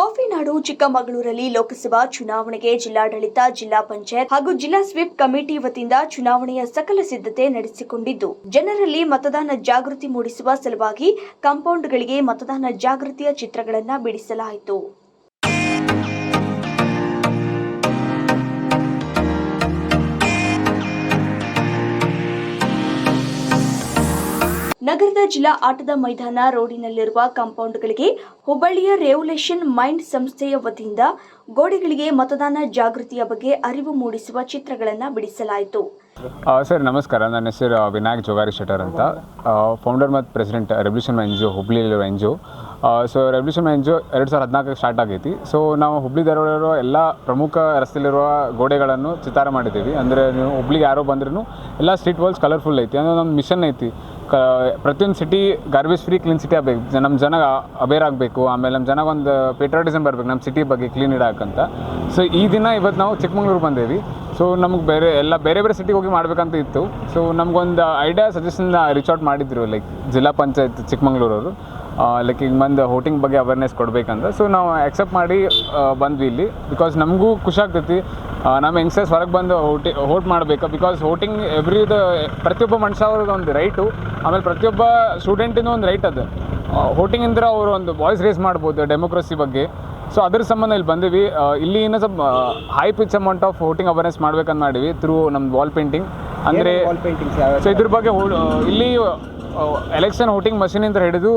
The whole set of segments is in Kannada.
ಕಾಫಿ ನಾಡು ಚಿಕ್ಕಮಗಳೂರಲ್ಲಿ ಲೋಕಸಭಾ ಚುನಾವಣೆಗೆ ಜಿಲ್ಲಾಡಳಿತ, ಜಿಲ್ಲಾ ಪಂಚಾಯತ್ ಹಾಗೂ ಜಿಲ್ಲಾ ಸ್ವೀಪ್ ಕಮಿಟಿ ವತಿಯಿಂದ ಚುನಾವಣೆಯ ಸಕಲ ಸಿದ್ಧತೆ ನಡೆಸಿಕೊಂಡಿದ್ದು, ಜನರಲ್ಲಿ ಮತದಾನ ಜಾಗೃತಿ ಮೂಡಿಸುವ ಸಲುವಾಗಿ ಕಾಂಪೌಂಡ್ಗಳಿಗೆ ಮತದಾನ ಜಾಗೃತಿಯ ಚಿತ್ರಗಳನ್ನು ಬಿಡಿಸಲಾಯಿತು. ನಗರದ ಜಿಲ್ಲಾ ಆಟದ ಮೈದಾನ ರೋಡಿನಲ್ಲಿರುವ ಕಾಂಪೌಂಡ್ಗಳಿಗೆ ಹುಬ್ಬಳ್ಳಿಯ ರೆವಲ್ಯೂಷನ್ ಮೈಂಡ್ ಸಂಸ್ಥೆಯ ವತಿಯಿಂದ ಗೋಡೆಗಳಿಗೆ ಮತದಾನ ಜಾಗೃತಿಯ ಬಗ್ಗೆ ಅರಿವು ಮೂಡಿಸುವ ಚಿತ್ರಗಳನ್ನು ಬಿಡಿಸಲಾಯಿತು. ಸರ್, ನಮಸ್ಕಾರ. ನನ್ನ ಹೆಸರು ವಿನಾಯಕ್ ಜೋಗಾರಿ ಶೆಟ್ಟರ್ ಅಂತ. ಫೌಂಡರ್ ಮತ್ತು president revolution N G O ಹುಬ್ಳಿಲಿರೋ N G O. So revolution N G O ಎರಡು ಸಾವಿರದ ಹದಿನಾಲ್ಕಕ್ಕೆ ಸ್ಟಾರ್ಟ್ ಆಗೈತಿ. ಸೊ, ನಾವು ಹುಬ್ಳಿ ಧಾರವಾಡ ಎಲ್ಲ ಪ್ರಮುಖ ರಸ್ತೆಯಲ್ಲಿರುವ ಗೋಡೆಗಳನ್ನು ಚಿತ್ತಾರ ಮಾಡಿದ್ದೀವಿ. ಅಂದರೆ ನೀವು ಹುಬ್ಳಿಗೆ ಯಾರೋ ಬಂದ್ರೂ ಎಲ್ಲ ಸ್ಟ್ರೀಟ್ ವಾಲ್ಸ್ ಕಲರ್ಫುಲ್ ಐತಿ. ಅಂದರೆ ನಮ್ಮ ಮಿಷನ್ ಐತಿ. ಕ, ಪ್ರತಿಯೊಂದು city garbage free clean city ಆಗಬೇಕು. ನಮ್ಮ ಜನ ಅವೇರ್ ಆಗಬೇಕು. ಆಮೇಲೆ ನಮ್ಮ ಜನಗೊಂದು ಒಂದು ಪೇಟ್ರಿಯಾಟಿಸಮ್ ಬರಬೇಕು ನಮ್ಮ ಸಿಟಿ ಬಗ್ಗೆ ಕ್ಲೀನ್ ಇಡಾಕಂತ ಸೊ ಈ ದಿನ ಇವತ್ತು ನಾವು ಚಿಕ್ಕಮಂಗ್ಳೂರು ಬಂದೇವಿ. ಸೊ ನಮ್ಗೆ ಬೇರೆ, ಎಲ್ಲ ಬೇರೆ ಬೇರೆ ಸಿಟಿಗೆ ಹೋಗಿ ಮಾಡಬೇಕಂತ ಇತ್ತು. ಸೊ ನಮಗೊಂದು ಐಡಿಯಾ ಸಜೆಷನ್ ರೀಚ್ ಔಟ್ ಮಾಡಿದ್ರು ಲೈಕ್ ಜಿಲ್ಲಾ ಪಂಚಾಯತ್ ಚಿಕ್ಕಮಂಗ್ಳೂರವರು. ಲೈಕ್ ಈಗ ಬಂದು ಹೋಟಿಂಗ್ ಬಗ್ಗೆ ಅವೇರ್ನೆಸ್ ಕೊಡಬೇಕಂತ ಸೊ ನಾವು ಆಕ್ಸೆಪ್ಟ್ ಮಾಡಿ ಬಂದ್ವಿ ಇಲ್ಲಿ. ಬಿಕಾಸ್ ನಮಗೂ ಖುಷಿ ಆಗ್ತೈತಿ. ನಮ್ಮ ಯಂಗ್ಸ್ಟರ್ಸ್ ಹೊರಗೆ ಬಂದು ಹೋಟಿ ಹೋಟ್ ಮಾಡಬೇಕು. ಬಿಕಾಸ್ ಹೋಟಿಂಗ್ ಎವ್ರಿದ ಪ್ರತಿಯೊಬ್ಬ ಮನುಷ್ಯ ಅವ್ರದ್ದು ಒಂದು ರೈಟು ಆಮೇಲೆ ಪ್ರತಿಯೊಬ್ಬ ಸ್ಟೂಡೆಂಟಿನೂ ಒಂದು ರೈಟ್ ಅದು. ಹೋಟಿಂಗ್ ಅಂದ್ರೆ ಅವರು ಒಂದು ವಾಯ್ಸ್ ರೇಸ್ ಮಾಡ್ಬೋದು ಡೆಮೋಕ್ರಸಿ ಬಗ್ಗೆ. ಸೊ ಅದ್ರ ಸಂಬಂಧ ಇಲ್ಲಿ ಬಂದೀವಿ. ಇಲ್ಲಿ ಇನ್ನೂ ಸ್ವಲ್ಪ high pitch amount of voting awareness ಮಾಡ್ಬೇಕಂತ ಮಾಡಿವಿ ಥ್ರೂ ನಮ್ಮ ವಾಲ್ ಪೇಂಟಿಂಗ್ ಅಂದರೆ ವಾಲ್ ಪೇಂಟಿಂಗ್ಸ್ ಯಾವ ಸೊ ಇದ್ರ ಬಗ್ಗೆ ಇಲ್ಲಿ ಎಲೆಕ್ಷನ್ ವೋಟಿಂಗ್ ಅಂತ ಹಿಡಿದು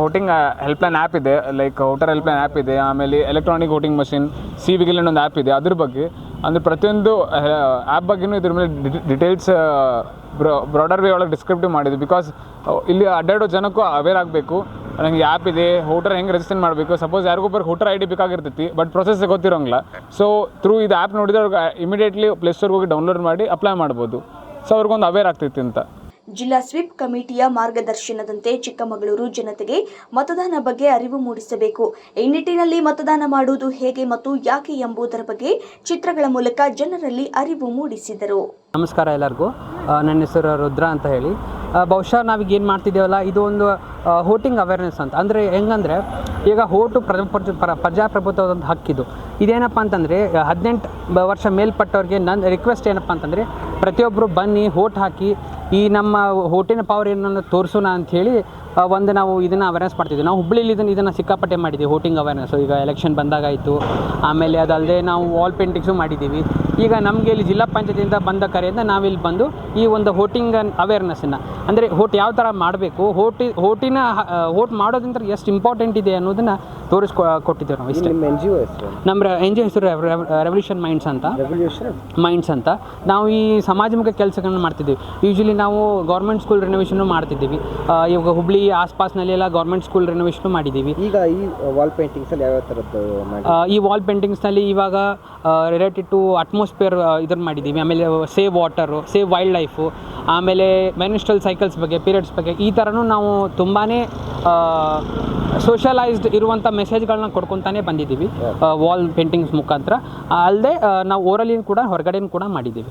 ವೋಟಿಂಗ್ ಹೆಲ್ಪ್ಲೈನ್ ಆ್ಯಪ್ ಇದೆ. ಲೈಕ್ ವೋಟರ್ ಹೆಲ್ಪ್ಲೈನ್ ಆ್ಯಪ್ ಇದೆ. ಆಮೇಲೆ electronic voting machine C vigil ಒಂದು ಆ್ಯಪ್ ಇದೆ. ಅದ್ರ ಬಗ್ಗೆ ಅಂದರೆ ಪ್ರತಿಯೊಂದು ಆ್ಯಪ್ ಬಗ್ಗೆನೂ ಇದ್ರ ಮೇಲೆ ಡಿಟೇಲ್ಸ್ ಬ್ರಾಡರ್ ವೇ ಒಳಗೆ ಡಿಸ್ಕ್ರಿಪ್ಟಿವ್ ಮಾಡಿದ್ವಿ ಬಿಕಾಸ್ ಇಲ್ಲಿ ಅಡ್ಡಾಡೋ ಜನಕ್ಕೂ ಅವೇರ್ ಆಗಬೇಕು. ನನಗೆ ಆ್ಯಪ್ ಇದೆ ಹೋಟರ್ ಹೆಂಗೆ ರಿಜಿಸ್ಟರ್ ಮಾಡಬೇಕು? ಸಪೋಸ್ ಯಾರಿಗೊಬ್ಬರು ಹೋಟರ್ ಐ ಡಿ ಬೇಕಾಗಿರ್ತೈತಿ ಬಟ್ ಪ್ರೊಸೆಸ್ ಗೊತ್ತಿರೋಂಗಿಲ್ಲ. ಸೊ ಥ್ರೂ ಇದು ಆ್ಯಪ್ ನೋಡಿದ್ರೆ ಅವ್ರಿಗೆ ಇಮಿಡಿಯೇಟ್ಲಿ ಪ್ಲೇಸ್ಟೋರ್ಗೆ ಹೋಗಿ ಡೌನ್ಲೋಡ್ ಮಾಡಿ ಅಪ್ಲೈ ಮಾಡ್ಬೋದು. ಸೊ ಅವ್ರಿಗೊಂದು ಅವೇರ್ ಆಗ್ತೈತಿ ಅಂತ. ಜಿಲ್ಲಾ ಸ್ವೀಪ್ ಕಮಿಟಿಯ ಮಾರ್ಗದರ್ಶನದಂತೆ ಚಿಕ್ಕಮಗಳೂರು ಜನತೆಗೆ ಮತದಾನ ಬಗ್ಗೆ ಅರಿವು ಮೂಡಿಸಬೇಕು. ಈ ನಿಟ್ಟಿನಲ್ಲಿ ಮತದಾನ ಮಾಡುವುದು ಹೇಗೆ ಮತ್ತು ಯಾಕೆ ಎಂಬುದರ ಬಗ್ಗೆ ಚಿತ್ರಗಳ ಮೂಲಕ ಜನರಲ್ಲಿ ಅರಿವು ಮೂಡಿಸಿದರು. ನಮಸ್ಕಾರ ಎಲ್ಲರಿಗೂ. ನನ್ನ ಹೆಸರು ರುದ್ರ ಅಂತ ಹೇಳಿ. ಬಹುಶಃ ನಾವೀಗ ಏನು ಮಾಡ್ತಿದ್ದೇವಲ್ಲ ಇದು ಒಂದು ಹೋಟಿಂಗ್ ಅವೇರ್ನೆಸ್ ಅಂತ. ಅಂದರೆ ಹೆಂಗಂದರೆ, ಈಗ ಹೋಟು ಪ್ರ ಪ್ರಜ- ಪ್ರ- ಪ್ರಜಾಪ್ರಭುತ್ವದ ಒಂದು ಹಕ್ಕಿದು. ಇದೇನಪ್ಪ ಅಂತಂದರೆ, ಹದಿನೆಂಟು ವರ್ಷ ಮೇಲ್ಪಟ್ಟವ್ರಿಗೆ ನನ್ನ ರಿಕ್ವೆಸ್ಟ್ ಏನಪ್ಪ ಅಂತಂದರೆ ಪ್ರತಿಯೊಬ್ಬರು ಬನ್ನಿ ಹೋಟ್ ಹಾಕಿ, ಈ ನಮ್ಮ ಹೋಟಿನ ಪವರ್ ಏನನ್ನು ತೋರಿಸೋಣ ಅಂಥೇಳಿ ಒಂದು ನಾವು ಇದನ್ನು ಅವೇರ್ನೆಸ್ ಮಾಡ್ತಿದ್ವಿ. ನಾವು ಹುಬ್ಬಳ್ಳಿಲಿ ಇದನ್ನು ಇದನ್ನು ಸಿಕ್ಕಾಪಟ್ಟೆ ಮಾಡಿದ್ದೀವಿ ಹೋಟಿಂಗ್ ಅವೇರ್ನೆಸ್ಸು ಈಗ ಎಲೆಕ್ಷನ್ ಬಂದಾಗಾಯಿತು. ಆಮೇಲೆ ಅದಲ್ಲದೆ ನಾವು ವಾಲ್ ಪೇಂಟಿಂಗ್ಸು ಮಾಡಿದ್ದೀವಿ. ಈಗ ನಮಗೆ ಇಲ್ಲಿ ಜಿಲ್ಲಾ ಪಂಚಾಯತಿಯಿಂದ ಬಂದ ಕರೆಯಿಂದ ನಾವಿಲ್ಲಿ ಬಂದು ಈ ಒಂದು ಹೋಟಿಂಗ್ ಅವೇರ್ನೆಸ್ಸನ್ನು ಅಂದರೆ ಹೋಟ್ ಯಾವ ಥರ ಮಾಡಬೇಕು ಹೋಟಿ ಹೋಟಿನ ಹೋಟ್ ಮಾಡೋದ್ರಿಂದ ಎಷ್ಟು ಇಂಪಾರ್ಟೆಂಟ್ ಇದೆ ಅನ್ನೋದನ್ನು ತೋರಿಸ್ಕೊ ಕೊಟ್ಟಿದ್ದೇವೆ ನಾವು ಇಷ್ಟೇ. ಎನ್ ಜಿ ಒ ಹೆಸರು? ನಮ್ಮ ಎನ್ ಜಿ ಹೆಸರು ರೆವಲ್ಯೂಷನ್ ಮೈಂಡ್ಸ್ ಅಂತ. ರೆವಲ್ಯೂಷನ್ ಮೈಂಡ್ಸ್ ಅಂತ. ನಾವು ಈ ಸಮಾಜಮುಖ ಕೆಲಸಗಳನ್ನ ಮಾಡ್ತಿದ್ದೀವಿ. ಯೂಶಲಿ ನಾವು ಗೌರ್ಮೆಂಟ್ ಸ್ಕೂಲ್ ರಿನೋವೇಷನ್ ಮಾಡ್ತಿದ್ದೀವಿ. ಇವಾಗ ಹುಬ್ಳಿ ಆಸ್ಪಾಸ್ನಲ್ಲಿ ಎಲ್ಲ ಗೌರ್ಮೆಂಟ್ ಸ್ಕೂಲ್ ರಿನೋವೇಷನ್ ಮಾಡಿದ್ದೀವಿ. ಈಗ ಈ ವಾಲ್ ಪೇಂಟಿಂಗ್ಸ್ ಅಲ್ಲಿ ಯಾವ್ಯಾವ ಥರದ್ದು ಈ ವಾಲ್ ಪೇಂಟಿಂಗ್ಸ್ನಲ್ಲಿ ಇವಾಗ ರಿಲೇಟೆಡ್ ಟು ಅಟ್ಮಾಸ್ಫಿಯರ್ ಇದನ್ನು ಮಾಡಿದ್ದೀವಿ ಆಮೇಲೆ save water save wild life ಆಮೇಲೆ ಮೆನಿಸ್ಟ್ರಲ್ ಸೈಕಲ್ಸ್ ಬಗ್ಗೆ ಪೀರಿಯಡ್ಸ್ ಬಗ್ಗೆ ಈ ಥರನೂ ನಾವು ತುಂಬಾ ಸೋಷಲೈಸ್ಡ್ ಇರುವಂಥ ಮೆಸೇಜ್ಗಳನ್ನ ಕೊಡ್ಕೊತಾನೆ ಬಂದಿದ್ದೀವಿ ವಾಲ್ ಪೇಂಟಿಂಗ್ಸ್ ಮುಖಾಂತರ. ಅಲ್ಲದೆ ನಾವು ಓರಲಿನ ಕೂಡ ಹೊರಗಡೆನೂ ಕೂಡ ಮಾಡಿದ್ದೀವಿ